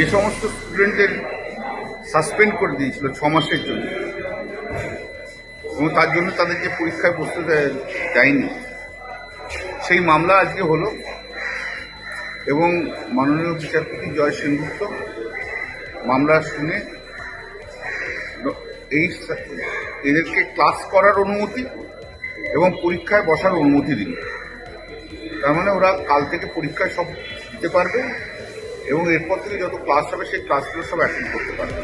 যে সমস্ত স্টুডেন্টের সাসপেন্ড করে দিয়েছিল ছ মাসের জন্য। এবং তার জন্য তাদেরকে পরীক্ষায় বসতে দেয়- দেয়নি সেই মামলা আজকে হলো এবং মাননীয় বিচারপতি জয় সেনগুপ্ত মামলা শুনে এই এদেরকে ক্লাস করার অনুমতি এবং পরীক্ষায় বসার অনুমতি দিল। তার মানে ওরা কাল থেকে পরীক্ষায় সব দিতে পারবে। এবং এরপর থেকে যত ক্লাস হবে সেই ক্লাসগুলো সব অ্যাটেন্ড করতে পারবে।